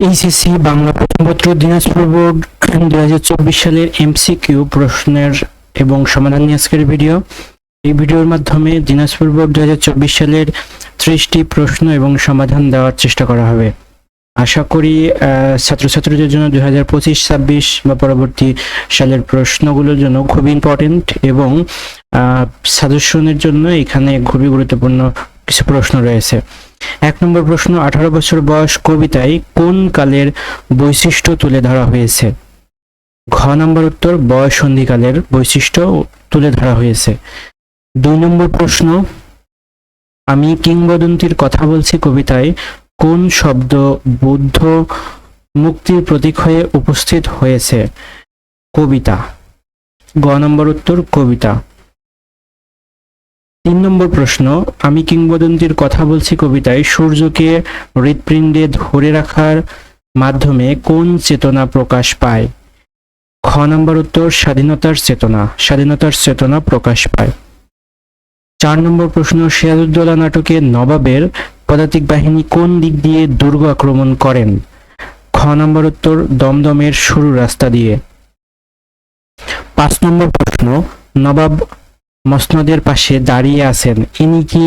HSC, Bangla প্রথমপত্র Dinajpur board, দুই হাজার চব্বিশ সালের এমসিকিউ প্রশ্নের এবং সমাধান নিয়ে আজকের ভিডিও। এই ভিডিওর মাধ্যমে দিনাজপুর বোর্ড দুই হাজার চব্বিশ সালের ত্রিশটি প্রশ্ন এবং সমাধান দেওয়ার চেষ্টা করা হবে। আশা করি ছাত্রছাত্রীদের জন্য দুই হাজার পঁচিশ, ছাব্বিশ বা পরবর্তী সালের প্রশ্নগুলোর জন্য খুবই ইম্পর্টেন্ট এবং সাজেশনের জন্য এখানে খুবই গুরুত্বপূর্ণ কিছু প্রশ্ন রয়েছে। এক নম্বর প্রশ্ন, আঠারো বছর বয়স কবিতায় কোন কালের বৈশিষ্ট্য তুলে ধরা হয়েছে? ঘ নম্বর উত্তর, বয়স সন্ধিকালের বৈশিষ্ট্য তুলে ধরা হয়েছে। দুই নম্বর প্রশ্ন, আমি কিংবদন্তির কথা বলছি কবিতায়, কোন শব্দ বুদ্ধ মুক্তির প্রতীক হয়ে উপস্থিত হয়েছে? কবিতা। গ নম্বর উত্তর, কবিতা। তিন নম্বর প্রশ্ন, আমি কিংবদন্তির কথা বলছি কবিতায়, সূর্যকে হৃৎপিণ্ডে ধরে রাখার মাধ্যমে কোন চেতনা প্রকাশ পায়? খ নম্বর উত্তর, স্বাধীনতার চেতনা স্বাধীনতার চেতনা প্রকাশ পায়। চার নম্বর প্রশ্ন, সিরাজউদ্দৌলা নাটকে নবাবের পদাতিক বাহিনী কোন দিক দিয়ে দুর্গ আক্রমণ করেন? খ নম্বর উত্তর, দমদমের শুরু রাস্তা দিয়ে। পাঁচ নম্বর প্রশ্ন, নবাব মসনদের পাশে দাঁড়িয়ে আছেন। ইনি কি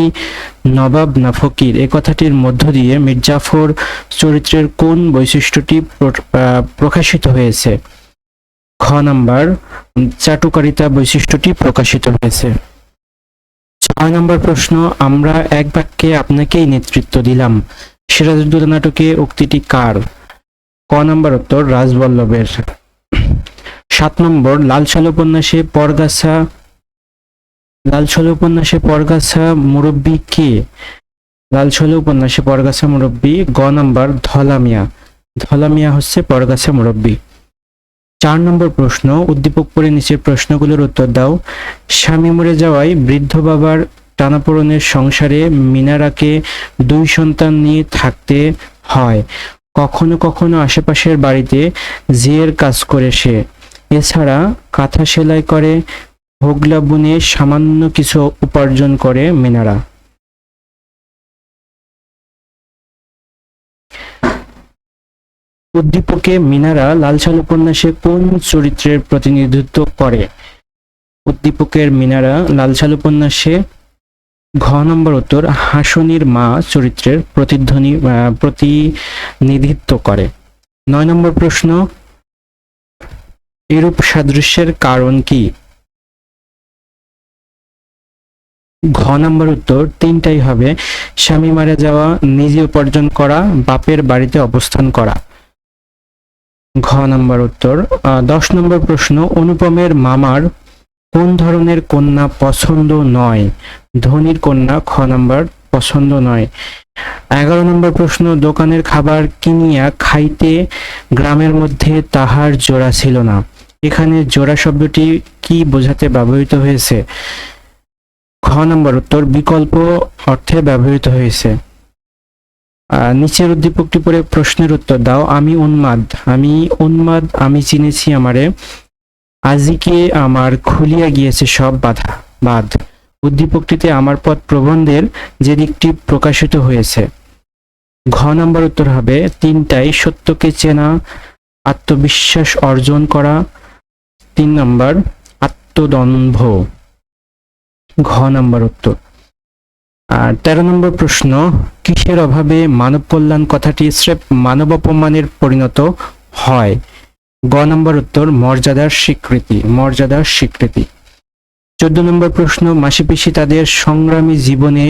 নবাব না ফকির? এ কথাটির মধ্য দিয়ে মির্জাফর চরিত্রের কোন বৈশিষ্ট্যটি প্রকাশিত হয়েছে? খ নাম্বার, চাটুকারিতা বৈশিষ্ট্যটি প্রকাশিত হয়েছে। ছয় নম্বর প্রশ্ন, আমরা এক বাক্যে আপনাকেই নেতৃত্ব দিলাম। সিরাজউদ্দৌলা নাটকে উক্তিটি কার? ক নম্বর উত্তর, রাজবল্লভের। সাত নম্বর লালসাল উপন্যাসে পরগাছা লালছল উপন্যাসে পরগাছা মুরব্বী কে? লালছল উপন্যাসে পরগাছা মুরব্বী গ নাম্বার ধলামিয়া। ধলামিয়া হচ্ছে পরগাছা মুরব্বী। চার নম্বর প্রশ্ন, উদ্দীপক পড়ে নিচের প্রশ্নগুলোর উত্তর দাও। স্বামী মরে যাওয়ায় বৃদ্ধ বাবার টানাপোড়নের সংসারে মিনারাকে দুই সন্তান নিয়ে থাকতে হয়। কখনো কখনো আশেপাশের বাড়িতে জিয়ের কাজ করে সে। এছাড়া কাঁথা সেলাই করে হোগলা বুনে সামান্য কিছু উপার্জন করে মিনারা। উদ্দীপকে মিনারা লালসাল উপন্যাসে কোন চরিত্রের প্রতিনিধিত্ব করে? উদ্দীপকের মিনারা লালসাল উপন্যাসে ঘ নম্বর উত্তর, হাসনির মা চরিত্রের প্রতিধ্বনি প্রতিনিধিত্ব করে। নয় নম্বর প্রশ্ন, এরূপ সাদৃশ্যের কারণ কি? ঘ নম্বর উত্তর, তিনটাই হবে স্বামী মারা যাওয়া, নিজে উপার্জন করা, বাপের বাড়িতে অবস্থান করা। ঘ নম্বর উত্তর দশ নম্বর প্রশ্ন, অনুপমের মামার কোন ধরনের কন্যা পছন্দ নয়? ধনির কন্যা, খ নম্বর, পছন্দ নয়। এগারো নম্বর প্রশ্ন, দোকানের খাবার কিনিয়া খাইতে গ্রামের মধ্যে তাহার জোড়া ছিল না। এখানে জোড়া শব্দটি কি বোঝাতে ব্যবহৃত হয়েছে? খ নম্বর উত্তর, বিকল্প অর্থে ব্যবহৃত হয়েছে। নিচের উদ্দীপকটি পড়ে প্রশ্নের উত্তর দাও। আমি উন্মাদ। আমি উন্মাদ, আমি চিনেছি আমারে। আজিকে আমার খুলিয়া গিয়েছে সব বাধা, বাদ। উদ্দীপকটিতে আমার পথ প্রবন্ধের যে দিকটি প্রকাশিত হয়েছে। ঘ নম্বর উত্তর হবে, তিনটাই সত্যকে চেনা, আত্মবিশ্বাস অর্জন করা। তিন নম্বর, আত্মদম্ভ। ঘ নম্বর উত্তর। আর তেরো নম্বর প্রশ্ন, কিসের অভাবে মানব কল্যাণ কথাটি স্রেফ মানব অপমানের পরিণত হয়? গ নম্বর উত্তর, মর্যাদার স্বীকৃতি মর্যাদার স্বীকৃতি। চোদ্দ নম্বর প্রশ্ন মাসি পিসি তাদের সংগ্রামী জীবনে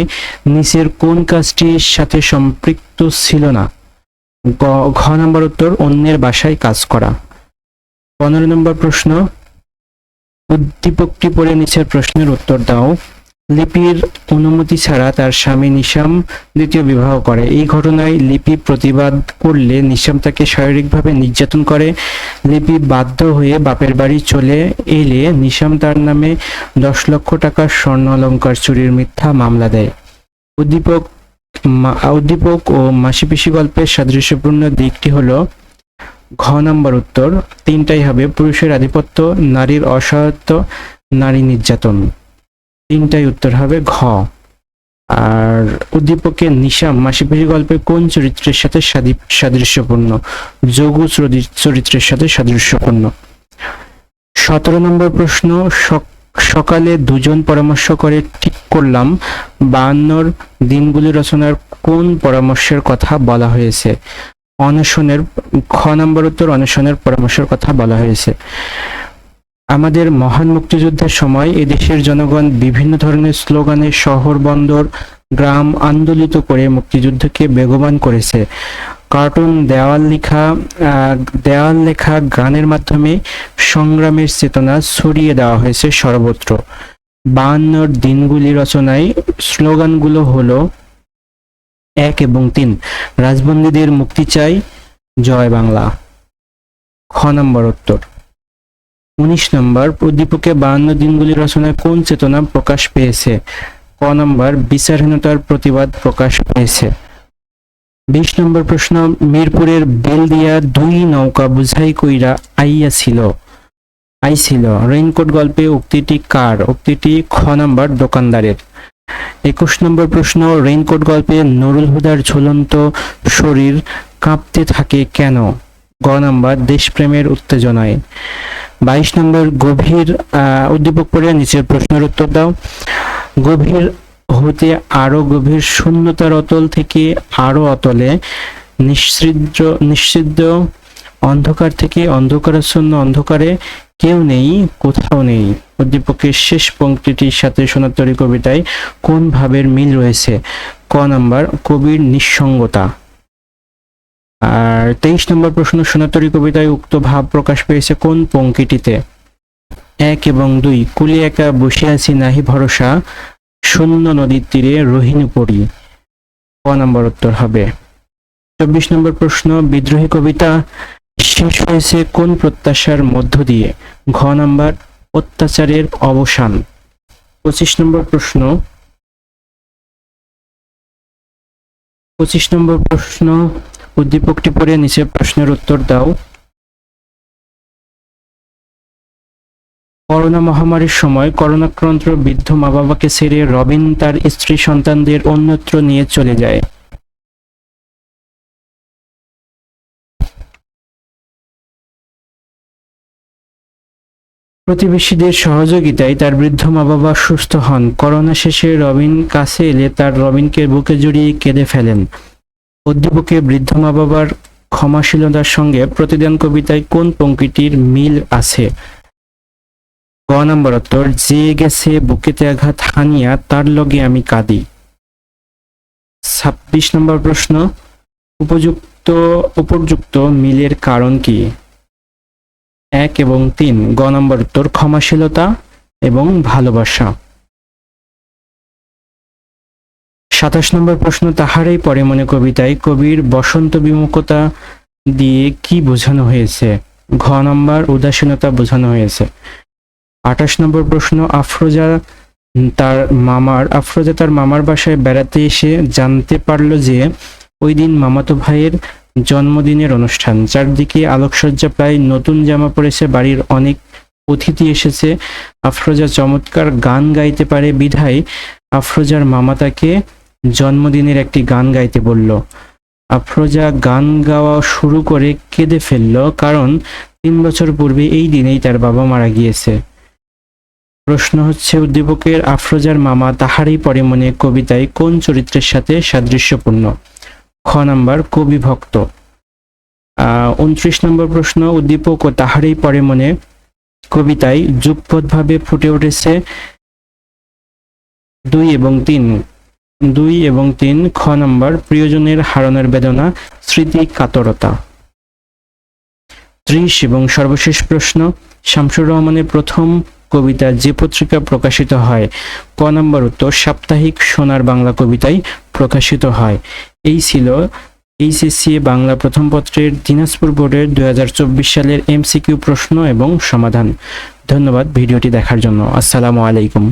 নিচের কোন কাজটির সাথে সম্পৃক্ত ছিল না? ঘ নম্বর উত্তর, অন্যের বাসায় কাজ করা। পনেরো নম্বর প্রশ্ন উদ্দীপকটি পড়ে নিচের প্রশ্নের উত্তর দাও। লিপির অনুমতি ছাড়া তার স্বামী নিশাম দ্বিতীয় বিবাহ করে। এই ঘটনায় লিপি প্রতিবাদ করলে নিশাম তাকে শারীরিকভাবে নির্যাতন করে। লিপি বাধ্য হয়ে বাপের বাড়ি চলে এলে নিশাম তার নামে দশ লক্ষ টাকার স্বর্ণ অলঙ্কার চুরির মিথ্যা মামলা দেয়। উদ্দীপক উদ্দীপক ও মাসিপিসি গল্পের সাদৃশ্যপূর্ণ দিকটি হলো ঘ নম্বর উত্তর, তিনটাই হবে পুরুষের আধিপত্য, নারীর অসহায়ত্ব, নারী নির্যাতন। তিনটাই উত্তর হবে ঘ। আর উদ্দীপকের নিশাম মাসিপিসি গল্পে কোন চরিত্রের সাথে সাদৃশ্যপূর্ণ? যোগু চরিত্রের সাথে সাদৃশ্যপূর্ণ? সতেরো নম্বর প্রশ্ন, সক- সকালে দুজন পরামর্শ করে ঠিক করলাম, বায়ান্নর দিনগুলি রচনার কোন পরামর্শের কথা বলা হয়েছে? অনশনের, খ নম্বর উত্তর অনশনের পরামর্শের কথা বলা হয়েছে। আমাদের মহান মুক্তিযুদ্ধের সময় এদেশের জনগণ বিভিন্ন ধরনের স্লোগানে শহর, বন্দর, গ্রাম আন্দোলিত করে মুক্তিযুদ্ধকে বেগবান করেছে। কার্টুন, দেওয়াল লেখা দেওয়াল লেখা গানের মাধ্যমে সংগ্রামের চেতনা ছড়িয়ে দেওয়া হয়েছে সর্বত্র। বায়ান্নর দিনগুলি রচনায় স্লোগানগুলো হলো এক এবং তিন। রাজবন্দীদের মুক্তি চাই জয় বাংলা। খ নম্বর উত্তর। উনিশ নম্বর উদ্দীপকে বায়ান্ন দিনগুলি রচনায় কোন চেতনা প্রকাশ পেয়েছে? ক নম্বর, বিচারহীনতার প্রতিবাদ প্রকাশ পেয়েছে। বিশ নম্বর প্রশ্ন, মিরপুরের বেলদিয়া দুই নৌকা বুঝাই কইরা আইয়া ছিল আইছিল। রেইনকোট গল্পে উক্তিটি কার? উক্তিটি খ নম্বর, দোকানদারের। একুশ নম্বর প্রশ্ন, রেইনকোট গল্পে নুরুল হুদার ঝুলন্ত শরীর কাঁপতে থাকে কেন? গ নম্বর, দেশপ্রেমের উত্তেজনায়। বাইশ নম্বর, গভীর উদ্দীপক পড়ে নিচের প্রশ্নের উত্তর দাও। গভীর হতে আরও গভীর শূন্যতার অতল থেকে আরও অতলে, নিশ্চিদ্র নিশ্চিদ্র অন্ধকার থেকে অন্ধকারাচ্ছন্ন অন্ধকারে কেউ নেই, কোথাও নেই। উদ্দীপকের শেষ পংক্তিটির সাথে সোনাতরী কবিতায় কোন ভাবের মিল রয়েছে? ক নাম্বার, কবির নিঃসঙ্গতা। আর তেইশ নম্বর প্রশ্ন সোনাতরী কবিতায় উক্ত ভাব প্রকাশ পেয়েছে কোন পঙ্ক্তিটিতে? এক এবং দুই, কুলি একা বসে আছি নাহি ভরসা, শূন্য নদীর তীরে রোহিণী পড়ি। ক নম্বর উত্তর হবে। চব্বিশ নম্বর প্রশ্ন, বিদ্রোহী কবিতা শেষ হয়েছে কোন প্রত্যাশার মধ্য দিয়ে? ঘ নাম্বার, অত্যাচারের অবসান। পঁচিশ নম্বর প্রশ্ন। পঁচিশ নম্বর প্রশ্ন। উদ্দীপকটি পড়ে নিচে প্রশ্নের উত্তর দাও। করোনা মহামারীর সময় করোনাক্রান্ত বৃদ্ধ মা বাবাকে ছেড়ে রবিন তার স্ত্রী সন্তানদের অন্যত্র নিয়ে চলে যায়। প্রতিবেশীদের সহযোগিতায় তার বৃদ্ধ মা বাবা সুস্থ হন। করোনা শেষে রবিন কাছে এলে তার রবিনকে বুকে জড়িয়ে কেঁদে ফেলেন। উদ্দীপকে বৃদ্ধ মা বাবার ক্ষমাশীলতার সঙ্গে প্রতিদান কবিতায় কোন পঙ্ক্তিটির মিল আছে? গ নম্বর উত্তর, যে গেছে বুকেতে আঘাত হানিয়া, তার লগে আমি কাঁদি। ছাব্বিশ নম্বর প্রশ্ন, উপযুক্ত উপযুক্ত মিলের কারণ কি? এক এবং তিন। গ নম্বর উত্তর ক্ষমাশীলতা এবং ভালোবাসা। সাতাশ নম্বর প্রশ্ন, তাহারই পরে মনে কবিতায় কবির বসন্ত বিমুখতা দিয়ে কি বোঝানো হয়েছে? ঘ নম্বর, উদাসীনতা বোঝানো হয়েছে। আঠাশ নম্বর প্রশ্ন, আফরোজা তার মামার, আফরোজা তার মামার বাসায় বেড়াতে এসে জানতে পারল যে ওই দিন মামাতো ভাইয়ের জন্মদিনের অনুষ্ঠান। চারদিকে আলোকসজ্জা প্রায় নতুন জামা পরেছে বাড়ির অনেক অতিথি এসেছে। আফরোজা চমৎকার গান গাইতে পারে বিধায়। আফরোজার মামা তাকে জন্মদিনের একটি গান গাইতে বলল। আফরোজা গান গাওয়া শুরু করে কেঁদে ফেলল কারণ তিন বছর পূর্বে এই দিনেই তার বাবা মারা গিয়েছে। প্রশ্ন হচ্ছে, উদ্দীপকের আফরোজার মামা তাহারই পরে মনে কবিতায় কোন চরিত্রের সাথে সাদৃশ্যপূর্ণ? খ নাম্বার, কবি ভক্ত। উনত্রিশ নম্বর প্রশ্ন, উদ্দীপক ও তাহারই পরে মনে কবিতায় যুগপথভাবে ফুটে উঠেছে দুই এবং তিন। দুই এবং তিন, খ নম্বর, প্রিয়জনের হারানোর বেদনা, স্মৃতি কাতরতা। ত্রিশ এবং সর্বশেষ প্রশ্ন, শামসুর রহমানের প্রথম কবিতা যে পত্রিকা প্রকাশিত হয়, ক নম্বর উত্তর, সাপ্তাহিক সোনার বাংলা কবিতায় প্রকাশিত হয়। এই ছিল এইচএসসি বাংলা প্রথম পত্রের দিনাজপুর বোর্ডের দুই হাজার চব্বিশ সালের এমসিকিউ প্রশ্ন এবং সমাধান। ধন্যবাদ ভিডিওটি দেখার জন্য। আসসালামু আলাইকুম।